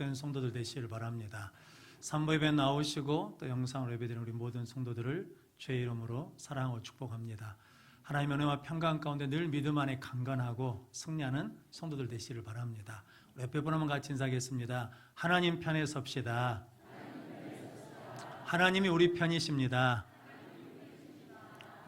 복된 성도들 되시기를 바랍니다. 산부 예배 나오시고 또 영상으로 예배드리는 우리 모든 성도들을 주의 이름으로 사랑하고 축복합니다. 하나님의 은혜와 평강 가운데 늘 믿음 안에 강건하고 승리하는 성도들 되시기를 바랍니다. 옆에 분 한번 같이 인사하겠습니다. 하나님 편에 섭시다. 하나님이 우리 편이십니다.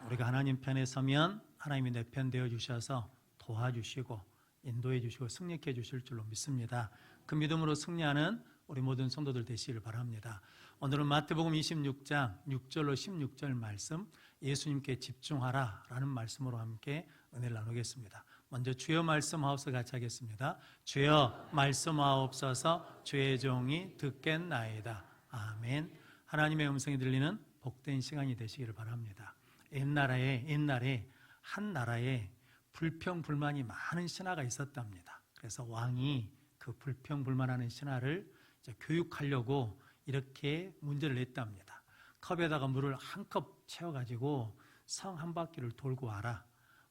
우리가 하나님 편에 서면 하나님이 내 편 되어 주셔서 도와주시고 인도해 주시고 승리케 주실 줄로 믿습니다. 그 믿음으로 승리하는 우리 모든 성도들 되시기를 바랍니다. 오늘은 마태복음 26장 6절로 16절 말씀 예수님께 집중하라 라는 말씀으로 함께 은혜를 나누겠습니다. 먼저 주여 말씀하옵소서 같이 하겠습니다. 주여 말씀하옵소서 주의 종이 듣겠나이다. 아멘. 하나님의 음성이 들리는 복된 시간이 되시기를 바랍니다. 옛날에 옛날에 한 나라에 불평 불만이 많은 신하가 있었답니다. 그래서 왕이 그 불평 불만하는 신하를 교육하려고 이렇게 문제를 냈답니다. 컵에다가 물을 한 컵 채워가지고 성 한 바퀴를 돌고 와라.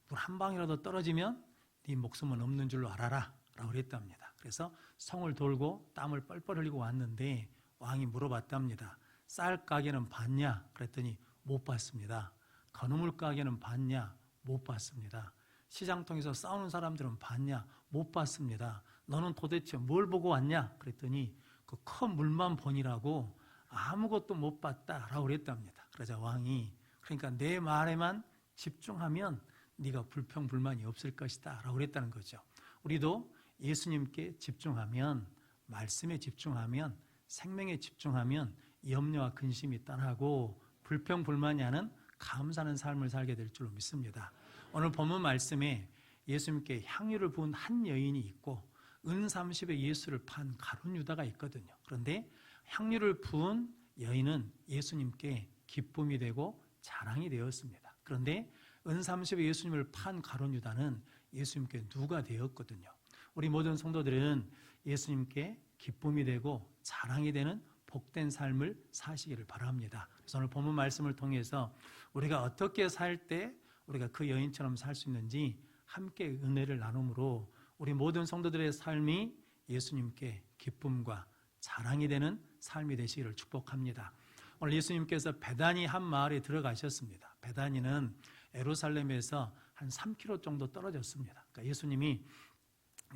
물 한 방이라도 떨어지면 네 목숨은 없는 줄로 알아라. 라고 그랬답니다. 그래서 성을 돌고 땀을 뻘뻘 흘리고 왔는데 왕이 물어봤답니다. 쌀 가게는 봤냐? 그랬더니 못 봤습니다. 건어물 가게는 봤냐? 못 봤습니다. 시장 통해서 싸우는 사람들은 봤냐? 못 봤습니다. 너는 도대체 뭘 보고 왔냐? 그랬더니 그큰 물만 보니라고 아무것도 못 봤다라고 그랬답니다. 그러자 왕이 그러니까 내 말에만 집중하면 네가 불평 불만이 없을 것이다라고 그랬다는 거죠. 우리도 예수님께 집중하면 말씀에 집중하면 생명에 집중하면 염려와 근심이 떠나고 불평 불만이 하는 감사하는 삶을 살게 될 줄로 믿습니다. 오늘 본문 말씀에 예수님께 향유를 부은 한 여인이 있고 은 30에 예수를 판 가룟 유다가 있거든요. 그런데 향유를 부은 여인은 예수님께 기쁨이 되고 자랑이 되었습니다. 그런데 은 30에 예수님을 판 가룟 유다는 예수님께 누가 되었거든요. 우리 모든 성도들은 예수님께 기쁨이 되고 자랑이 되는 복된 삶을 사시기를 바랍니다. 그래서 오늘 본문 말씀을 통해서 우리가 어떻게 살 때 우리가 그 여인처럼 살 수 있는지 함께 은혜를 나눔으로 우리 모든 성도들의 삶이 예수님께 기쁨과 자랑이 되는 삶이 되시기를 축복합니다. 오늘 예수님께서 베다니 한 마을에 들어가셨습니다. 베다니는 에루살렘에서 한 3km 정도 떨어졌습니다. 그러니까 예수님이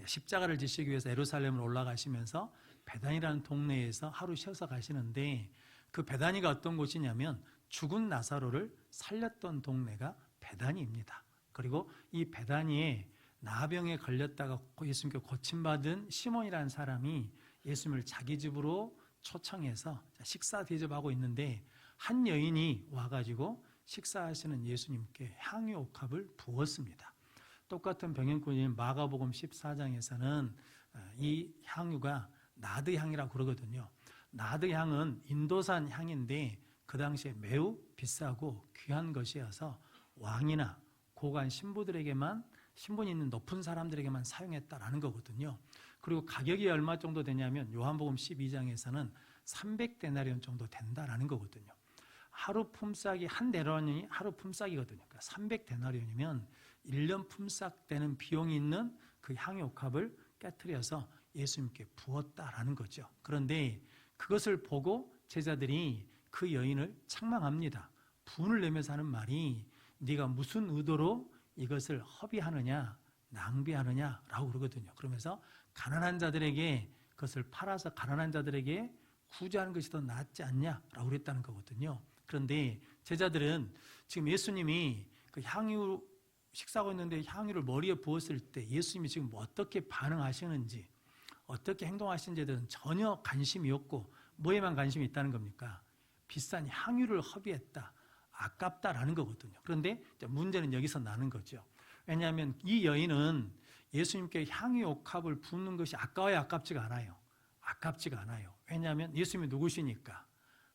십자가를 지시기 위해서 에루살렘으로 올라가시면서 베단이라는 동네에서 하루 쉬어서 가시는데 그 베단이가 어떤 곳이냐면 죽은 나사로를 살렸던 동네가 베단이입니다. 그리고 이 베단이에 나병에 걸렸다가 예수님께 고침받은 시몬이라는 사람이 예수님을 자기 집으로 초청해서 식사 대접하고 있는데 한 여인이 와가지고 식사하시는 예수님께 향유 옥합을 부었습니다. 똑같은 병행꾼인 마가복음 14장에서는 어, 이 향유가 나드 향이라고 그러거든요. 나드 향은 인도산 향인데 그 당시에 매우 비싸고 귀한 것이어서 왕이나 고관 신부들에게만 신분 있는 높은 사람들에게만 사용했다라는 거거든요. 그리고 가격이 얼마 정도 되냐면 요한복음 12장에서는 300데나리온 정도 된다라는 거거든요. 하루 품삯이 한 데나리온이 하루 품삯이거든요. 그러니까 300데나리온이면 1년 품삯 되는 비용이 있는 그 향유옥합을 깨뜨려서 예수님께 부었다라는 거죠. 그런데 그것을 보고 제자들이 그 여인을 책망합니다. 분을 내면서 하는 말이 네가 무슨 의도로 이것을 허비하느냐, 낭비하느냐라고 그러거든요. 그러면서 가난한 자들에게 그것을 팔아서 가난한 자들에게 구제하는 것이 더 낫지 않냐라고 그랬다는 거거든요. 그런데 제자들은 지금 예수님이 그 향유 식사하고 있는데 향유를 머리에 부었을 때 예수님이 지금 어떻게 반응하시는지 어떻게 행동하시는지에 대해서는 전혀 관심이 없고 뭐에만 관심이 있다는 겁니까? 비싼 향유를 허비했다. 아깝다라는 거거든요. 그런데 문제는 여기서 나는 거죠. 왜냐하면 이 여인은 예수님께 향유 옥합을 붓는 것이 아까워야 아깝지가 않아요. 아깝지가 않아요. 왜냐하면 예수님이 누구시니까?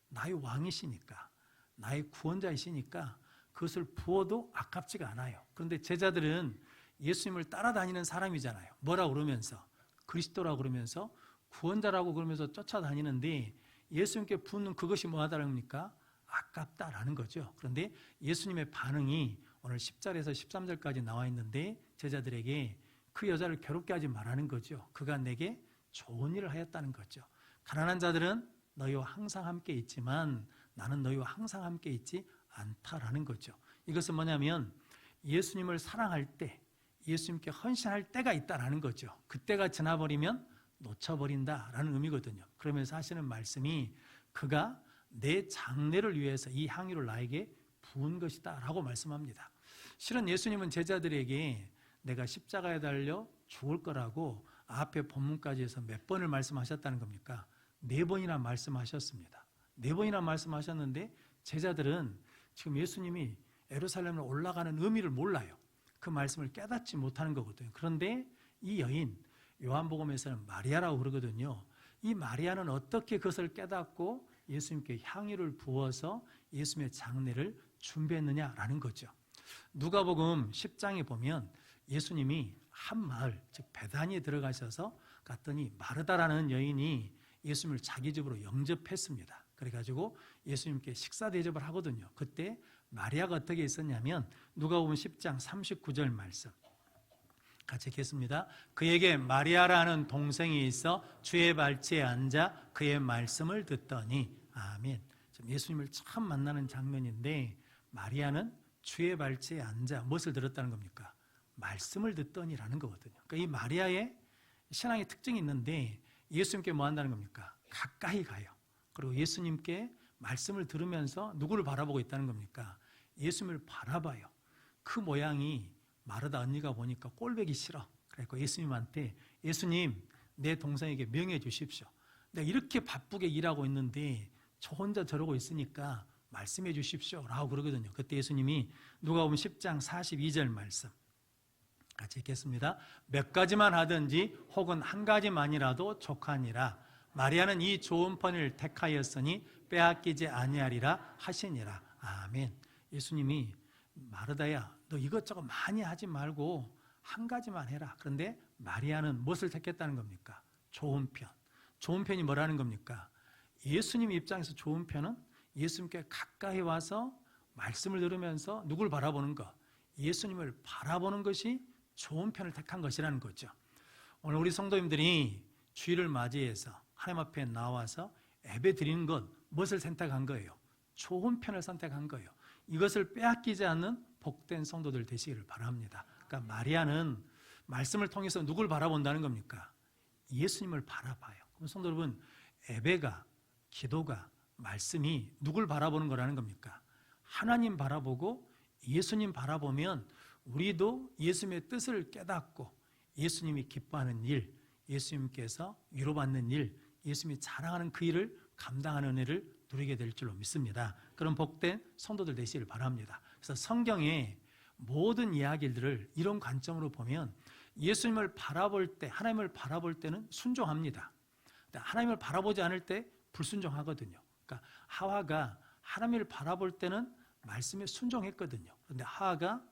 나의 왕이시니까. 나의 구원자이시니까 그것을 부어도 아깝지가 않아요. 그런데 제자들은 예수님을 따라다니는 사람이잖아요. 뭐라고 그러면서? 그리스도라고 그러면서 구원자라고 그러면서 쫓아다니는데 예수님께 붓는 그것이 뭐하다랍니까? 아깝다라는 거죠. 그런데 예수님의 반응이 오늘 10절에서 13절까지 나와 있는데 제자들에게 그 여자를 괴롭게 하지 말라는 거죠. 그가 내게 좋은 일을 하였다는 거죠. 가난한 자들은 너희와 항상 함께 있지만 나는 너희와 항상 함께 있지 않다라는 거죠. 이것은 뭐냐면 예수님을 사랑할 때 예수님께 헌신할 때가 있다라는 거죠. 그때가 지나버리면 놓쳐버린다라는 의미거든요. 그러면서 하시는 말씀이 그가 내 장래를 위해서 이 향유를 나에게 부은 것이다 라고 말씀합니다. 실은 예수님은 제자들에게 내가 십자가에 달려 죽을 거라고 앞에 본문까지 해서 몇 번을 말씀하셨다는 겁니까? 네 번이나 말씀하셨습니다. 네 번이나 말씀하셨는데 제자들은 지금 예수님이 에루살렘으로 올라가는 의미를 몰라요. 그 말씀을 깨닫지 못하는 거거든요. 그런데 이 여인 요한복음에서는 마리아라고 그러거든요. 이 마리아는 어떻게 그것을 깨닫고 예수님께 향유를 부어서 예수님의 장례를 준비했느냐라는 거죠. 누가복음 10장에 보면 예수님이 한 마을 즉 베다니에 들어가셔서 갔더니 마르다라는 여인이 예수님을 자기 집으로 영접했습니다. 그래가지고 예수님께 식사 대접을 하거든요. 그때 마리아가 어떻게 있었냐면 누가복음 10장 39절 말씀 같이 읽겠습니다. 그에게 마리아라는 동생이 있어 주의 발치에 앉아 그의 말씀을 듣더니 아멘. 예수님을 처음 만나는 장면인데 마리아는 주의 발치에 앉아 무엇을 들었다는 겁니까? 말씀을 듣더니라는 거거든요. 그러니까 이 마리아의 신앙의 특징이 있는데 예수님께 뭐 한다는 겁니까? 가까이 가요. 그리고 예수님께 말씀을 들으면서 누구를 바라보고 있다는 겁니까? 예수님을 바라봐요. 그 모양이 마르다 언니가 보니까 꼴배기 싫어. 그래서 예수님한테 예수님 내 동생에게 명해 주십시오. 내가 이렇게 바쁘게 일하고 있는데 저 혼자 저러고 있으니까 말씀해 주십시오. 라고 그러거든요. 그때 예수님이 누가 보면 10장 42절 말씀 같이 읽겠습니다. 몇 가지만 하든지 혹은 한 가지만이라도 족하니라. 마리아는 이 좋은 편을 택하였으니 빼앗기지 아니하리라 하시니라. 아멘. 예수님이 마르다야 너 이것저것 많이 하지 말고 한 가지만 해라. 그런데 마리아는 무엇을 택했다는 겁니까? 좋은 편. 좋은 편이 뭐라는 겁니까? 예수님 입장에서 좋은 편은 예수님께 가까이 와서 말씀을 들으면서 누굴 바라보는 것? 예수님을 바라보는 것이 좋은 편을 택한 것이라는 거죠. 오늘 우리 성도님들이 주일을 맞이해서 하나님 앞에 나와서 예배 드리는 것 무엇을 선택한 거예요? 좋은 편을 선택한 거예요. 이것을 빼앗기지 않는 복된 성도들 되시기를 바랍니다. 그러니까 마리아는 말씀을 통해서 누굴 바라본다는 겁니까? 예수님을 바라봐요. 그럼 성도 여러분, 예배가 기도가 말씀이 누굴 바라보는 거라는 겁니까? 하나님 바라보고 예수님 바라보면 우리도 예수님의 뜻을 깨닫고 예수님이 기뻐하는 일, 예수님께서 위로받는 일, 예수님이 자랑하는 그 일을 감당하는 은혜를 누리게 될 줄로 믿습니다. 그런 복된 성도들 되시기를 바랍니다. 그래서 성경의 모든 이야기들을 이런 관점으로 보면 예수님을 바라볼 때, 하나님을 바라볼 때는 순종합니다. 하나님을 바라보지 않을 때 불순종하거든요. 그러니까 하와가 하나님을 바라볼 때는 말씀에 순종했거든요. 그런데 하와가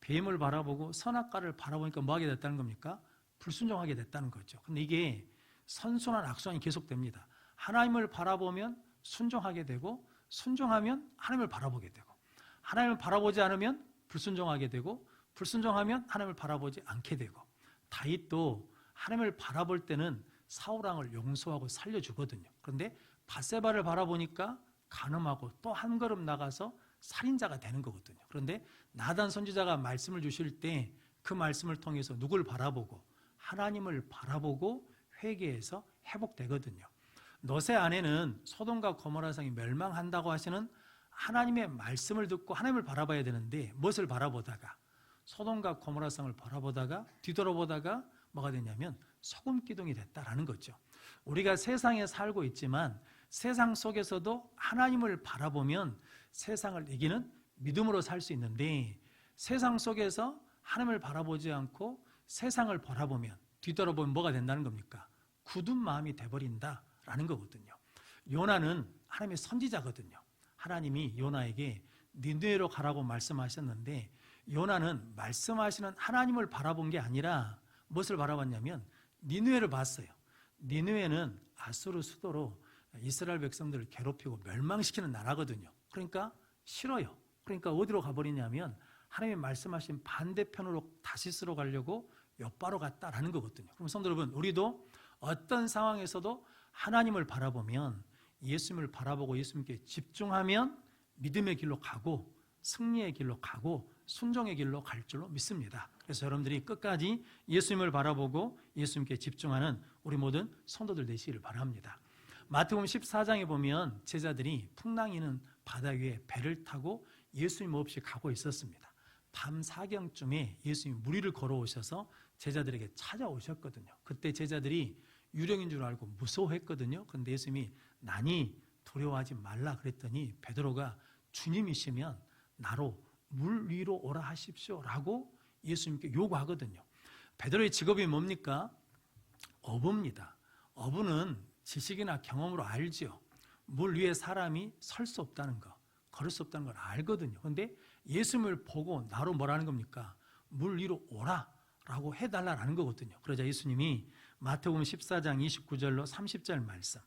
뱀을 바라보고 선악과를 바라보니까 뭐 하게 됐다는 겁니까? 불순종하게 됐다는 거죠. 근데 이게 선순환 악순환이 계속됩니다. 하나님을 바라보면 순종하게 되고 순종하면 하나님을 바라보게 되고 하나님을 바라보지 않으면 불순종하게 되고 불순종하면 하나님을 바라보지 않게 되고 다윗도 하나님을 바라볼 때는 사울 왕을 용서하고 살려주거든요. 그런데 바세바를 바라보니까 간음하고 또 한 걸음 나가서 살인자가 되는 거거든요. 그런데 나단 선지자가 말씀을 주실 때 그 말씀을 통해서 누굴 바라보고 하나님을 바라보고 회개해서 회복되거든요. 너세 안에는 소돔과 고모라 성이 멸망한다고 하시는 하나님의 말씀을 듣고 하나님을 바라봐야 되는데 무엇을 바라보다가 소돔과 고모라 성을 바라보다가 뒤돌아보다가 뭐가 되냐면 소금 기둥이 됐다라는 거죠. 우리가 세상에 살고 있지만 세상 속에서도 하나님을 바라보면 세상을 이기는 믿음으로 살 수 있는데 세상 속에서 하나님을 바라보지 않고 세상을 바라보면 뒤돌아보면 뭐가 된다는 겁니까? 굳은 마음이 돼버린다라는 거거든요. 요나는 하나님의 선지자거든요. 하나님이 요나에게 니느웨로 가라고 말씀하셨는데 요나는 말씀하시는 하나님을 바라본 게 아니라 무엇을 바라봤냐면 니느웨를 봤어요. 니느웨는 아수르 수도로 이스라엘 백성들을 괴롭히고 멸망시키는 나라거든요. 그러니까 싫어요. 그러니까 어디로 가버리냐면 하나님의 말씀하신 반대편으로 다시스로 가려고 옆바로 갔다라는 거거든요. 그럼 성도 여러분, 우리도 어떤 상황에서도 하나님을 바라보면 예수님을 바라보고 예수님께 집중하면 믿음의 길로 가고 승리의 길로 가고 순종의 길로 갈 줄로 믿습니다. 그래서 여러분들이 끝까지 예수님을 바라보고 예수님께 집중하는 우리 모든 성도들 되시기를 바랍니다. 마태복음 14장에 보면 제자들이 풍랑이는 바다 위에 배를 타고 예수님 없이 가고 있었습니다. 밤 사경쯤에 예수님이 무리를 걸어오셔서 제자들에게 찾아오셨거든요. 그때 제자들이 유령인 줄 알고 무서워했거든요. 근데 예수님이 나니 두려워하지 말라 그랬더니 베드로가 주님이시면 나로 물 위로 오라 하십시오라고 예수님께 요구하거든요. 베드로의 직업이 뭡니까? 어부입니다. 어부는 지식이나 경험으로 알지요. 물 위에 사람이 설 수 없다는 거, 걸을 수 없다는 걸 알거든요. 근데 예수님을 보고 나로 뭐라는 겁니까? 물 위로 오라라고 해달라는 거거든요. 그러자 예수님이 마태복음 14장 29절로 30절 말씀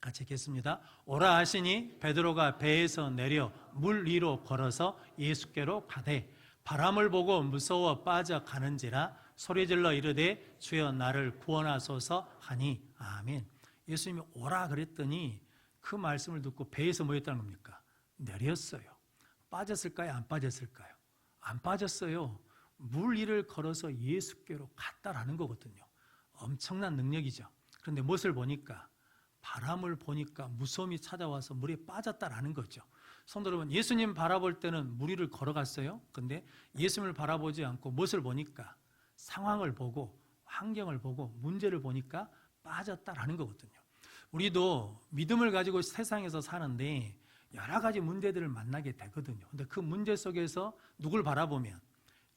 같이 읽겠습니다. 오라 하시니 베드로가 배에서 내려 물 위로 걸어서 예수께로 가되 바람을 보고 무서워 빠져 가는지라 소리질러 이르되 주여 나를 구원하소서 하니 아멘. 예수님이 오라 그랬더니 그 말씀을 듣고 배에서 뭐였다는 겁니까? 내렸어요. 빠졌을까요? 안 빠졌을까요? 안 빠졌어요. 물 위를 걸어서 예수께로 갔다라는 거거든요. 엄청난 능력이죠. 그런데 무엇을 보니까 바람을 보니까 무서움이 찾아와서 물에 빠졌다라는 거죠. 성도 여러분, 예수님 바라볼 때는 물 위를 걸어갔어요. 근데 예수님을 바라보지 않고 무엇을 보니까 상황을 보고 환경을 보고 문제를 보니까 빠졌다라는 거거든요. 우리도 믿음을 가지고 세상에서 사는데 여러 가지 문제들을 만나게 되거든요. 근데 그 문제 속에서 누굴 바라보면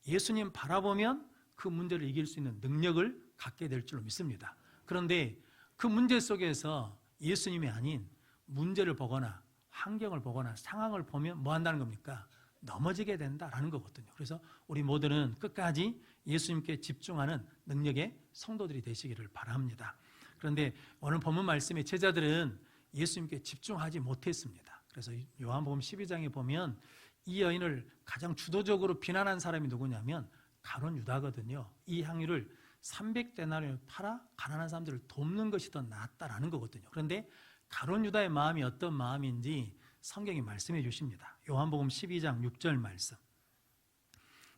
예수님 바라보면 그 문제를 이길 수 있는 능력을 갖게 될 줄로 믿습니다. 그런데 그 문제 속에서 예수님이 아닌 문제를 보거나 환경을 보거나 상황을 보면 뭐 한다는 겁니까? 넘어지게 된다라는 거거든요. 그래서 우리 모두는 끝까지 예수님께 집중하는 능력의 성도들이 되시기를 바랍니다. 그런데 오늘 본문 말씀의 제자들은 예수님께 집중하지 못했습니다. 그래서 요한복음 12장에 보면 이 여인을 가장 주도적으로 비난한 사람이 누구냐면 가론 유다거든요. 이 향유를 300데나리온을 팔아 가난한 사람들을 돕는 것이 더 낫다라는 거거든요. 그런데 가론 유다의 마음이 어떤 마음인지 성경이 말씀해 주십니다. 요한복음 12장 6절 말씀.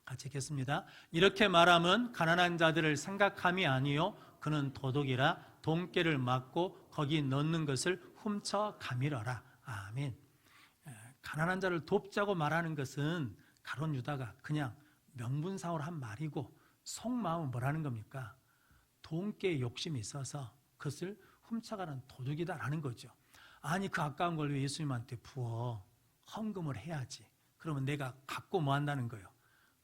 같이 읽겠습니다. 이렇게 말함은 가난한 자들을 생각함이 아니요 그는 도둑이라 돈깨를 맞고 거기 넣는 것을 훔쳐 가밀어라. 아멘. 가난한 자를 돕자고 말하는 것은 가론 유다가 그냥 명분상으로 한 말이고 속마음은 뭐라는 겁니까? 돈깨 욕심이 있어서 그것을 훔쳐가는 도둑이다라는 거죠. 아니 그 아까운 걸 예수님한테 부어 헌금을 해야지. 그러면 내가 갖고 뭐 한다는 거예요?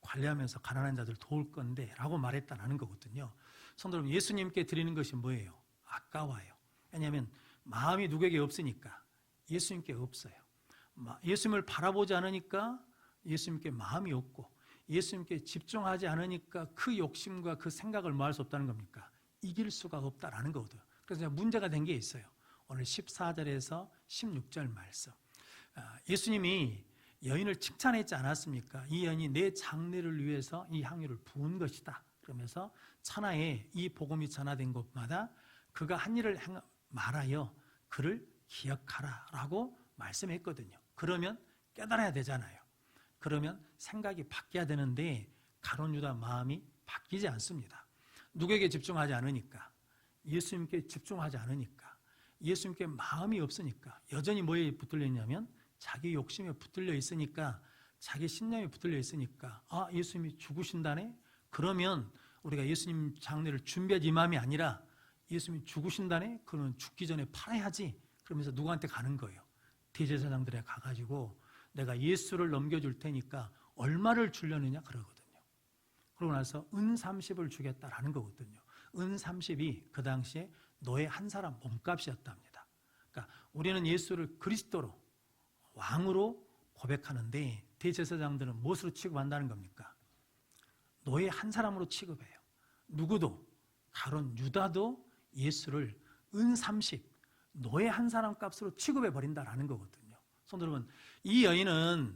관리하면서 가난한 자들 도울 건데 라고 말했다는 거거든요. 성도 여러분 예수님께 드리는 것이 뭐예요? 아까워요. 왜냐하면 마음이 누구에게 없으니까 예수님께 없어요. 예수님을 바라보지 않으니까 예수님께 마음이 없고 예수님께 집중하지 않으니까 그 욕심과 그 생각을 뭐 할 수 없다는 겁니까? 이길 수가 없다라는 거거든요. 그래서 문제가 된 게 있어요. 오늘 14절에서 16절 말씀. 아, 예수님이 여인을 칭찬했지 않았습니까? 이 여인이 내 장례를 위해서 이 향유를 부은 것이다. 그러면서 천하에 이 복음이 전화된 곳마다 그가 한 일을 말하여 그를 기억하라 라고 말씀했거든요. 그러면 깨달아야 되잖아요. 그러면 생각이 바뀌어야 되는데 가론 유다 마음이 바뀌지 않습니다. 누구에게 집중하지 않으니까 예수님께 집중하지 않으니까 예수님께 마음이 없으니까 여전히 뭐에 붙들려 있냐면 자기 욕심에 붙들려 있으니까 자기 신념에 붙들려 있으니까 아 예수님이 죽으신다네? 그러면 우리가 예수님 장례를 준비하지 이 마음이 아니라 예수님이 죽으신다네? 그러면 죽기 전에 팔아야지. 그러면서 누구한테 가는 거예요? 대제사장들에 가가지고 내가 예수를 넘겨줄 테니까 얼마를 주려느냐 그러거든요. 그러고 나서 은 30을 주겠다라는 거거든요. 은 30이 그 당시에 너의 한 사람 몸값이었답니다. 그러니까 우리는 예수를 그리스도로 왕으로 고백하는데 대제사장들은 무엇으로 취급한다는 겁니까? 너의 한 사람으로 취급해요. 누구도 가론 유다도 예수를 은 30, 너의 한 사람 값으로 취급해 버린다라는 거거든요. 성도 여러분, 이 여인은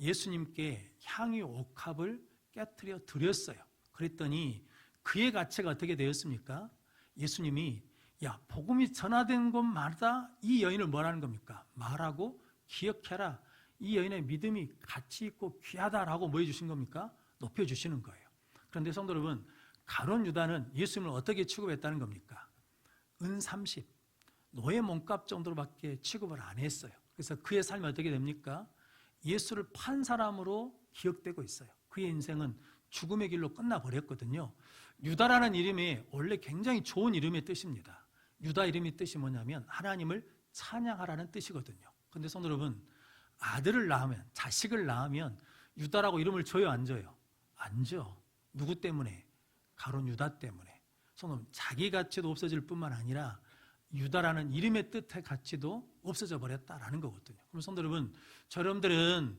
예수님께 향유 옥합을 깨뜨려 드렸어요. 그랬더니 그의 가치가 어떻게 되었습니까? 예수님이 야 복음이 전화된 곳마다 이 여인을 뭐라는 겁니까? 말하고 기억해라. 이 여인의 믿음이 가치 있고 귀하다라고 뭐 해주신 겁니까? 높여주시는 거예요. 그런데 성도 여러분, 가론 유다는 예수님을 어떻게 취급했다는 겁니까? 은 30, 노예 몸값 정도로밖에 취급을 안 했어요. 그래서 그의 삶이 어떻게 됩니까? 예수를 판 사람으로 기억되고 있어요. 그의 인생은 죽음의 길로 끝나버렸거든요. 유다라는 이름이 원래 굉장히 좋은 이름의 뜻입니다. 유다 이름의 뜻이 뭐냐면 하나님을 찬양하라는 뜻이거든요. 근데 성도 여러분, 아들을 낳으면, 자식을 낳으면 유다라고 이름을 줘요, 안 줘요? 안 줘. 누구 때문에? 가론 유다 때문에. 성도 여러분, 자기 가치도 없어질 뿐만 아니라 유다라는 이름의 뜻의 가치도 없어져 버렸다라는 거거든요. 그럼 성도 여러분, 저 여러분들은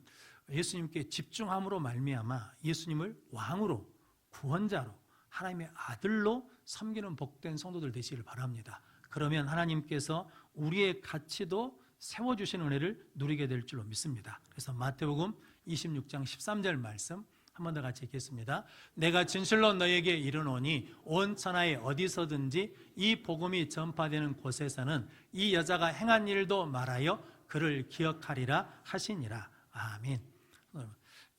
예수님께 집중함으로 말미암아 예수님을 왕으로 구원자로 하나님의 아들로 섬기는 복된 성도들 되시기를 바랍니다. 그러면 하나님께서 우리의 가치도 세워 주시는 은혜를 누리게 될 줄로 믿습니다. 그래서 마태복음 26장 13절 말씀 한 번 더 같이 읽겠습니다. 내가 진실로 너에게 이르노니 온 천하에 어디서든지 이 복음이 전파되는 곳에서는 이 여자가 행한 일도 말하여 그를 기억하리라 하시니라. 아멘.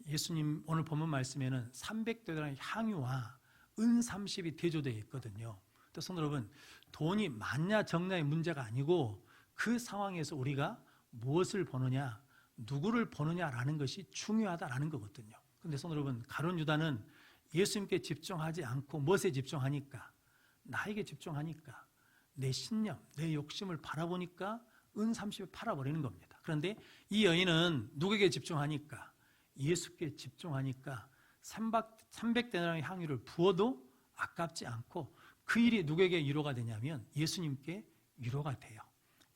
예수님 오늘 본문 말씀에는 300대의 향유와 은 30이 대조되어 있거든요. 또 성도 여러분, 돈이 많냐 적냐의 문제가 아니고 그 상황에서 우리가 무엇을 보느냐, 누구를 보느냐라는 것이 중요하다라는 거거든요. 근데 성도 여러분, 가론 유다는 예수님께 집중하지 않고 무엇에 집중하니까? 나에게 집중하니까. 내 신념, 내 욕심을 바라보니까 은 30을 팔아버리는 겁니다. 그런데 이 여인은 누구에게 집중하니까? 예수께 집중하니까 300 대나의 향유를 부어도 아깝지 않고 그 일이 누구에게 위로가 되냐면 예수님께 위로가 돼요.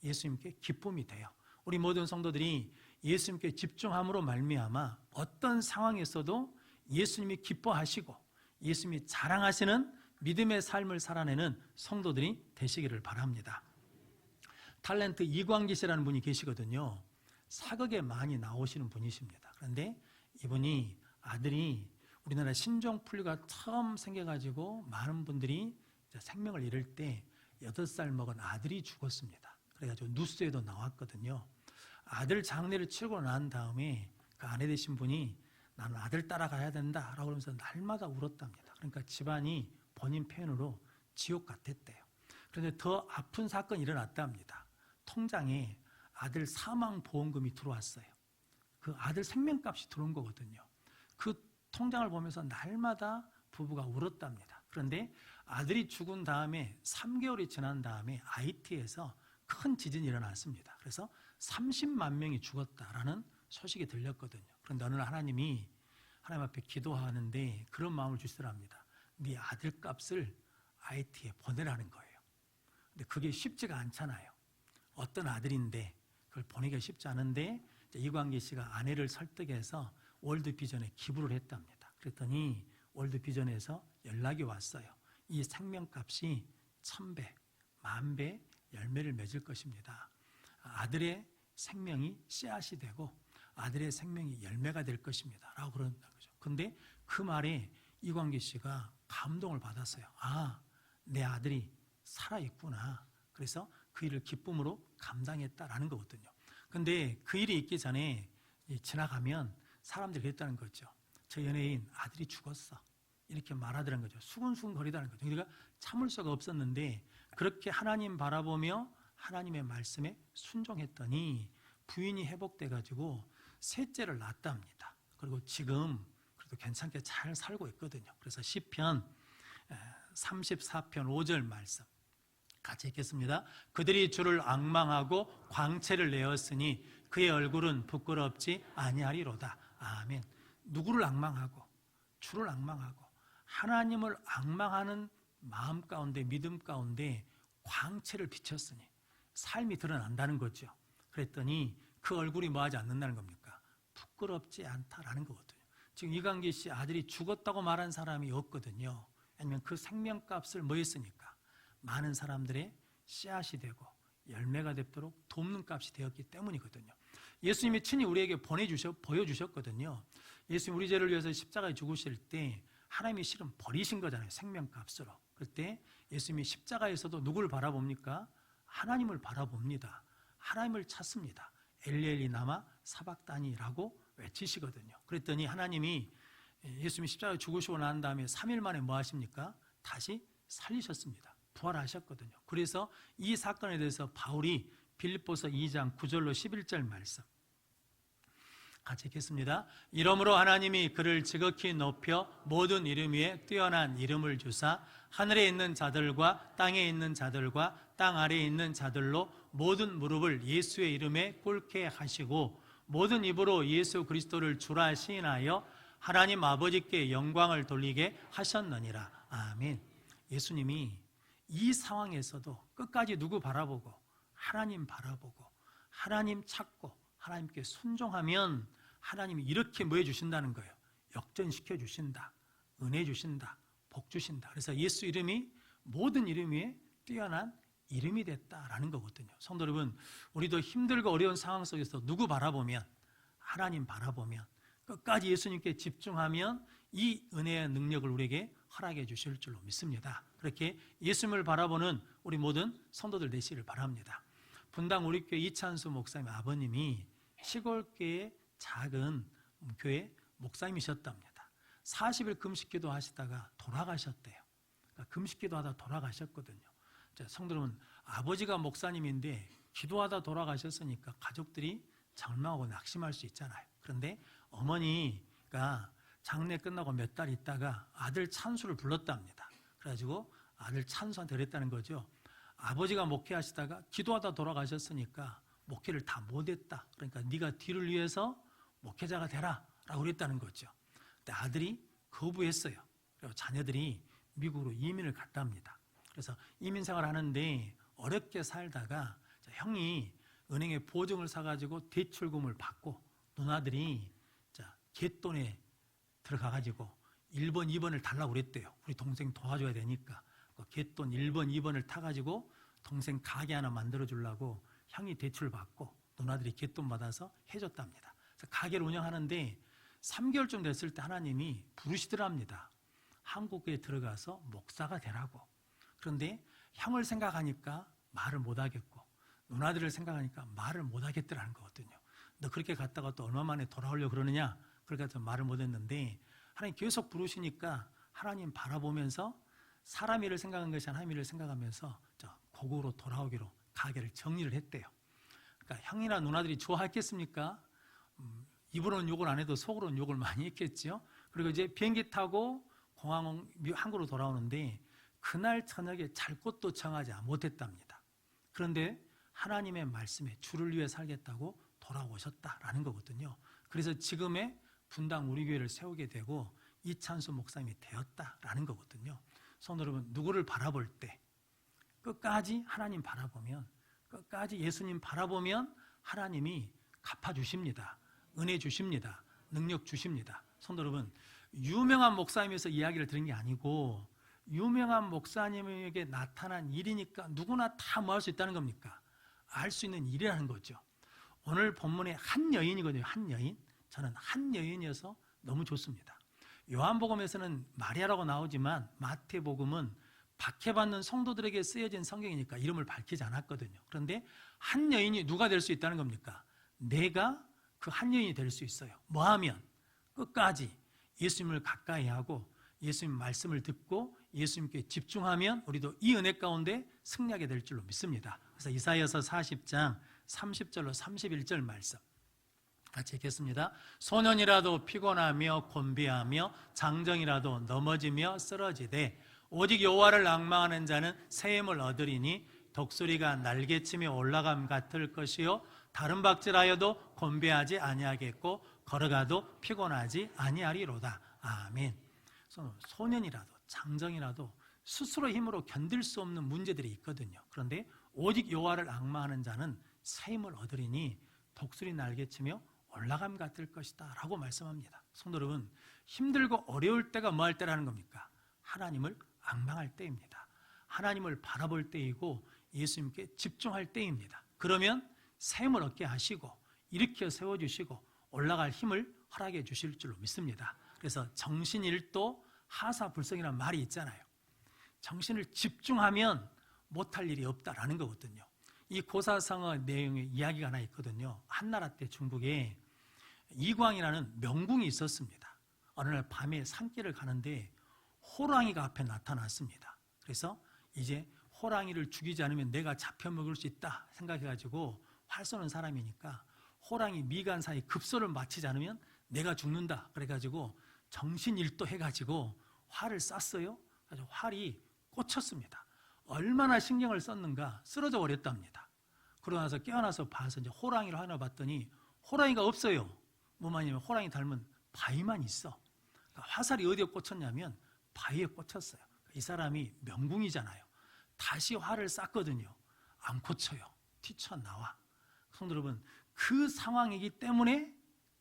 예수님께 기쁨이 돼요. 우리 모든 성도들이 예수님께 집중함으로 말미암아 어떤 상황에서도 예수님이 기뻐하시고 예수님이 자랑하시는 믿음의 삶을 살아내는 성도들이 되시기를 바랍니다. 탤런트 이광기 씨라는 분이 계시거든요. 사극에 많이 나오시는 분이십니다. 그런데 이분이 아들이 우리나라 신종플류가 처음 생겨가지고 많은 분들이 생명을 잃을 때 8살 먹은 아들이 죽었습니다. 그래가지고 뉴스에도 나왔거든요. 아들 장례를 치르고 난 다음에 그 아내 되신 분이 나는 아들 따라가야 된다 라고 하면서 날마다 울었답니다. 그러니까 집안이 본인 표현으로 지옥 같았대요. 그런데 더 아픈 사건이 일어났답니다. 통장에 아들 사망 보험금이 들어왔어요. 그 아들 생명값이 들어온 거거든요. 그 통장을 보면서 날마다 부부가 울었답니다. 그런데 아들이 죽은 다음에 3개월이 지난 다음에 IT에서 큰 지진이 일어났습니다. 그래서 30만 명이 죽었다라는 소식이 들렸거든요. 그런데 어느 날 하나님이 하나님 앞에 기도하는데 그런 마음을 주시더랍니다. 네 아들 값을 IT에 보내라는 거예요. 근데 그게 쉽지가 않잖아요. 어떤 아들인데 그걸 보내기가 쉽지 않은데 이광기 씨가 아내를 설득해서 월드 비전에 기부를 했답니다. 그랬더니 월드 비전에서 연락이 왔어요. 이 생명값이 천배, 만배 열매를 맺을 것입니다. 아들의 생명이 씨앗이 되고 아들의 생명이 열매가 될 것입니다. 라고 그런다는 거죠. 근데 그 말에 이광기 씨가 감동을 받았어요. 아, 내 아들이 살아있구나. 그래서 그 일을 기쁨으로 감당했다라는 거거든요. 근데 그 일이 있기 전에 지나가면 사람들이 그랬다는 거죠. 저 연예인 아들이 죽었어. 이렇게 말하더라는 거죠. 수근수근 거리다는 거죠. 그러니까 참을 수가 없었는데 그렇게 하나님 바라보며 하나님의 말씀에 순종했더니 부인이 회복돼 가지고 셋째를 낳았답니다. 그리고 지금 그래도 괜찮게 잘 살고 있거든요. 그래서 시편 34편 5절 말씀 같이 읽겠습니다. 그들이 주를 악망하고 광채를 내었으니 그의 얼굴은 부끄럽지 아니하리로다. 아멘. 누구를 악망하고 주를 악망하고 하나님을 악망하는 마음 가운데 믿음 가운데 광채를 비쳤으니 삶이 드러난다는 거죠. 그랬더니 그 얼굴이 뭐하지 않는다는 겁니까? 부끄럽지 않다라는 거거든요. 지금 이광기 씨 아들이 죽었다고 말한 사람이 없거든요. 아니면 그 생명값을 뭐 했으니까? 많은 사람들의 씨앗이 되고 열매가 되도록 돕는 값이 되었기 때문이거든요. 예수님이 친히 우리에게 보내주셔, 보여주셨거든요. 예수님 우리 죄를 위해서 십자가에 죽으실 때 하나님이 실은 버리신 거잖아요. 생명값으로. 그때 예수님이 십자가에서도 누구를 바라봅니까? 하나님을 바라봅니다. 하나님을 찾습니다. 엘리엘리 나마 사박다니라고 외치시거든요. 그랬더니 하나님이 예수님이 십자가에 죽으시고 난 다음에 3일 만에 뭐 하십니까? 다시 살리셨습니다. 부활하셨거든요. 그래서 이 사건에 대해서 바울이 빌립보서 2장 9절로 11절 말씀 같이 읽겠습니다. 이러므로 하나님이 그를 지극히 높여 모든 이름 위에 뛰어난 이름을 주사 하늘에 있는 자들과 땅에 있는 자들과 땅 아래에 있는 자들로 모든 무릎을 예수의 이름에 꿇게 하시고 모든 입으로 예수 그리스도를 주라 시인하여 하나님 아버지께 영광을 돌리게 하셨느니라. 아멘. 예수님이 이 상황에서도 끝까지 누구 바라보고 하나님 바라보고 하나님 찾고 하나님께 순종하면 하나님이 이렇게 뭐 해 주신다는 거예요. 역전시켜 주신다. 은혜 주신다. 복 주신다. 그래서 예수 이름이 모든 이름 위에 뛰어난 이름이 됐다라는 거거든요. 성도 여러분, 우리도 힘들고 어려운 상황 속에서 누구 바라보면 하나님 바라보면 끝까지 예수님께 집중하면 이 은혜의 능력을 우리에게 허락해 주실 줄로 믿습니다. 그렇게 예수님을 바라보는 우리 모든 성도들 되시기를 바랍니다. 분당 우리 교회 이찬수 목사님 아버님이 시골교회 작은 교회 목사님이셨답니다. 40일 금식기도 하시다가 돌아가셨대요. 그러니까 금식기도 하다 돌아가셨거든요. 자, 성도 여러분, 아버지가 목사님인데 기도하다 돌아가셨으니까 가족들이 절망하고 낙심할 수 있잖아요. 그런데 어머니가 장례 끝나고 몇 달 있다가 아들 찬수를 불렀답니다. 그래가지고 아들 찬수한테 그랬다는 거죠. 아버지가 목회하시다가 기도하다 돌아가셨으니까 목회를 다 못했다. 그러니까 네가 뒤를 위해서 목회자가 되라라고 그랬다는 거죠. 근데 아들이 거부했어요. 그리고 자녀들이 미국으로 이민을 갔답니다. 그래서 이민 생활 하는데 어렵게 살다가 형이 은행에 보증을 사가지고 대출금을 받고 누나들이 자 갯돈에 들어가가지고 1번, 2번을 달라고 그랬대요. 우리 동생 도와줘야 되니까. 그 갯돈 1번, 2번을 타가지고 동생 가게 하나 만들어 주려고 형이 대출 받고 누나들이 갯돈 받아서 해줬답니다. 그래서 가게를 운영하는데 3개월쯤 됐을 때 하나님이 부르시더랍니다. 한국에 들어가서 목사가 되라고. 그런데 형을 생각하니까 말을 못하겠고 누나들을 생각하니까 말을 못하겠더라는 거거든요. 너 그렇게 갔다가 또 얼마 만에 돌아오려고 그러느냐? 그러니까 말을 못했는데 하나님 계속 부르시니까 하나님 바라보면서 사람 일을 생각한 것이 하나님 일을 생각하면서 저 고국으로 돌아오기로 가게를 정리를 했대요. 그러니까 형이나 누나들이 좋아했겠습니까? 음, 입으로는 욕을 안 해도 속으로는 욕을 많이 했겠죠. 그리고 이제 비행기 타고 공항 한국으로 돌아오는데 그날 저녁에 잘 곳도 정하지 못했답니다. 그런데 하나님의 말씀에 주를 위해 살겠다고 돌아오셨다라는 거거든요. 그래서 지금의 분당 우리 교회를 세우게 되고 이찬수 목사님이 되었다라는 거거든요. 성도 여러분, 누구를 바라볼 때 끝까지 하나님 바라보면 끝까지 예수님 바라보면 하나님이 갚아 주십니다. 은혜 주십니다. 능력 주십니다. 성도 여러분, 유명한 목사님에서 이야기를 들은 게 아니고 유명한 목사님에게 나타난 일이니까 누구나 다 뭐 할 수 있다는 겁니까? 알 수 있는 일이라는 거죠. 오늘 본문에 한 여인이거든요. 한 여인. 저는 한 여인이어서 너무 좋습니다. 요한복음에서는 마리아라고 나오지만 마태복음은 박해받는 성도들에게 쓰여진 성경이니까 이름을 밝히지 않았거든요. 그런데 한 여인이 누가 될 수 있다는 겁니까? 내가 그 한 여인이 될 수 있어요. 뭐 하면? 끝까지 예수님을 가까이 하고 예수님 말씀을 듣고 예수님께 집중하면 우리도 이 은혜 가운데 승리하게 될 줄로 믿습니다. 그래서 이사야서 40장 30절로 31절 말씀 같이 읽겠습니다. 소년이라도 피곤하며 곤비하며 장정이라도 넘어지며 쓰러지되 오직 여호와를 악망하는 자는 새 힘을 얻으리니 독수리가 날개치며 올라감 같을 것이요 다른 박질하여도 곤비하지 아니하겠고 걸어가도 피곤하지 아니하리로다. 아멘. 소년이라도 장정이라도 스스로 힘으로 견딜 수 없는 문제들이 있거든요. 그런데 오직 여호와를 악마하는 자는 새 힘을 얻으리니 독수리 날개치며 올라감 같을 것이다 라고 말씀합니다. 성도 여러분 힘들고 어려울 때가 뭐 할 때라는 겁니까? 하나님을 악망할 때입니다. 하나님을 바라볼 때이고 예수님께 집중할 때입니다. 그러면 새 힘을 얻게 하시고 일으켜 세워주시고 올라갈 힘을 허락해 주실 줄로 믿습니다. 그래서 정신일도 하사불성이라는 말이 있잖아요. 정신을 집중하면 못할 일이 없다라는 거거든요. 이 고사성어 내용에 이야기가 하나 있거든요. 한나라 때 중국에 이광이라는 명궁이 있었습니다. 어느 날 밤에 산길을 가는데 호랑이가 앞에 나타났습니다. 그래서 이제 호랑이를 죽이지 않으면 내가 잡혀 먹을 수 있다 생각해가지고 활 쏘는 사람이니까 호랑이 미간 사이 급소를 맞히지 않으면 내가 죽는다. 그래가지고 정신일도 해가지고 활을 쐈어요. 그래서 활이 꽂혔습니다. 얼마나 신경을 썼는가 쓰러져 버렸답니다. 그러고 나서 깨어나서 봐서 이제 호랑이를 하나 봤더니 호랑이가 없어요. 뭐만 아니면 호랑이 닮은 바위만 있어. 그러니까 화살이 어디에 꽂혔냐면 바위에 꽂혔어요. 이 사람이 명궁이잖아요. 다시 활을 쐈거든요. 안 꽂혀요. 튀쳐나와. 성도 여러분, 그 상황이기 때문에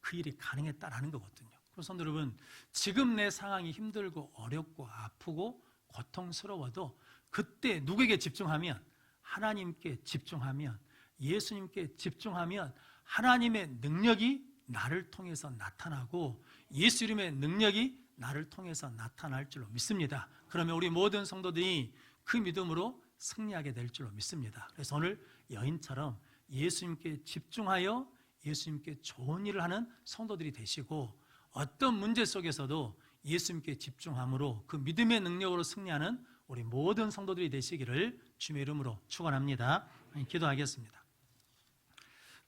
그 일이 가능했다라는 거거든요. 그래서 성도 여러분, 지금 내 상황이 힘들고 어렵고 아프고 고통스러워도 그때 누구에게 집중하면 하나님께 집중하면 예수님께 집중하면 하나님의 능력이 나를 통해서 나타나고 예수 이름의 능력이 나를 통해서 나타날 줄로 믿습니다. 그러면 우리 모든 성도들이 그 믿음으로 승리하게 될 줄로 믿습니다. 그래서 오늘 여인처럼 예수님께 집중하여 예수님께 좋은 일을 하는 성도들이 되시고 어떤 문제 속에서도 예수님께 집중함으로 그 믿음의 능력으로 승리하는 우리 모든 성도들이 되시기를 주님의 이름으로 축원합니다. 기도하겠습니다.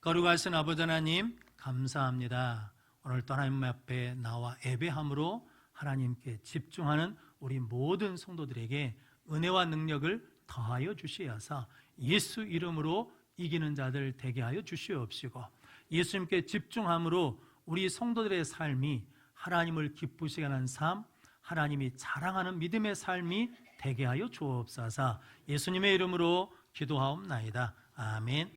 거룩하신 아버지 하나님 감사합니다. 오늘 또 하나님 앞에 나와 예배함으로 하나님께 집중하는 우리 모든 성도들에게 은혜와 능력을 더하여 주시어서 예수 이름으로 이기는 자들 되게 하여 주시옵시고 예수님께 집중함으로 우리 성도들의 삶이 하나님을 기쁘시게 하는 삶, 하나님이 자랑하는 믿음의 삶이 되게 하여 주옵소서. 예수님의 이름으로 기도하옵나이다. 아멘.